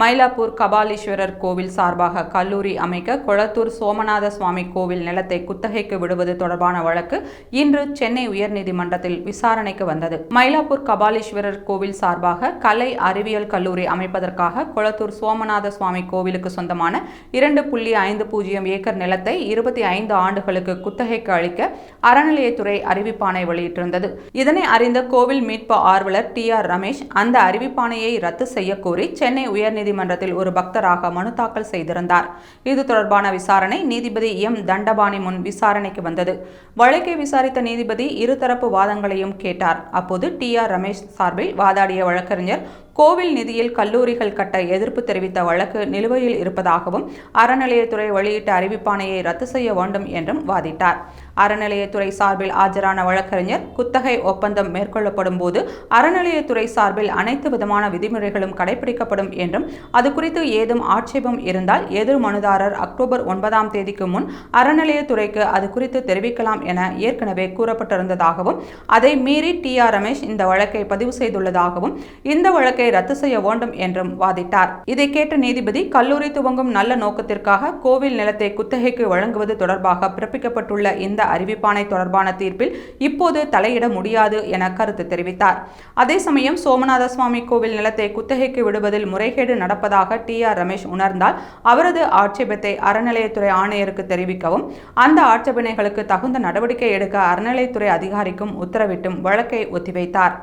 மயிலாப்பூர் கபாலீஸ்வரர் கோவில் சார்பாக கல்லூரி அமைக்க கொளத்தூர் சோமநாத சுவாமி கோவில் நிலத்தை குத்தகைக்கு விடுவது தொடர்பான வழக்கு இன்று சென்னை உயர்நீதிமன்றத்தில் விசாரணைக்கு வந்தது. மயிலாப்பூர் கபாலீஸ்வரர் கோவில் சார்பாக கலை அறிவியல் கல்லூரி அமைப்பதற்காக கொளத்தூர் சோமநாத சுவாமி கோவிலுக்கு சொந்தமான இரண்டு புள்ளி ஐந்து பூஜ்ஜியம் ஏக்கர் நிலத்தை இருபத்தி ஐந்து ஆண்டுகளுக்கு குத்தகைக்கு அளிக்க அறநிலையத்துறை அறிவிப்பாணை வெளியிட்டிருந்தது. இதனை அறிந்த கோவில் மீட்பு ஆர்வலர் டி ஆர் ரமேஷ் அந்த அறிவிப்பானையை ரத்து செய்யக்கோரி சென்னை உயர்நீதிமன்றத்தில் ஒரு பக்தராக மனு தாக்கல் செய்திருந்தார். இது தொடர்பான விசாரணை நீதிபதி எம். தண்டபாணி முன் விசாரணைக்கு வந்தது. வழக்கை விசாரித்த நீதிபதி இருதரப்பு வாதங்களையும் கேட்டார். அப்போது டி. ஆர். ரமேஷ் சார்பில் வாதாடிய வழக்கறிஞர் கோவில் நிதியில் கல்லூரிகள் கட்ட எதிர்ப்பு தெரிவித்த வழக்கு நிலுவையில் இருப்பதாகவும் அறநிலையத்துறை வெளியிட்ட அறிவிப்பாணையை ரத்து செய்ய வேண்டும் என்றும் வாதிட்டார். அறநிலையத்துறை சார்பில் ஆஜரான வழக்கறிஞர் குத்தகை ஒப்பந்தம் மேற்கொள்ளப்படும் போது அறநிலையத்துறை சார்பில் அனைத்து விதமான விதிமுறைகளும் கடைபிடிக்கப்படும் என்றும் அது குறித்து ஏதும் ஆட்சேபம் இருந்தால் எதிர் மனுதாரர் அக்டோபர் ஒன்பதாம் தேதிக்கு முன் அறநிலையத்துறைக்கு அது குறித்து தெரிவிக்கலாம் என ஏற்கனவே கூறப்பட்டிருந்ததாகவும் அதை மீறி டி. ஆர். ரமேஷ் இந்த வழக்கை பதிவு செய்துள்ளதாகவும் இந்த வழக்கை ரத்து செய்ய வேண்டும் என்றும் வாதிட்டார். இதை கேட்ட நீதிபதி கல்லூரி துவங்கும் நல்ல நோக்கத்திற்காக கோவில் நிலத்தை குத்தகைக்கு வழங்குவது தொடர்பாக பிறப்பிக்கப்பட்டுள்ள இந்த அறிவிப்பானை தொடர்பான தீர்ப்பில் இப்போது தலையிட முடியாது என கருத்து தெரிவித்தார். அதே சமயம் சோமநாத சுவாமி கோவில் நிலத்தை குத்தகைக்கு விடுவதில் முறைகேடு நடப்பதாக டி ஆர் ரமேஷ் உணர்ந்தால் அவரது ஆட்சேபத்தை அறநிலையத்துறை ஆணையருக்கு தெரிவிக்கவும் அந்த ஆட்சேபனைகளுக்கு தகுந்த நடவடிக்கை எடுக்க அறநிலையத்துறை அதிகாரிக்கும் உத்தரவிட்டும் வழக்கை ஒத்திவைத்தார்.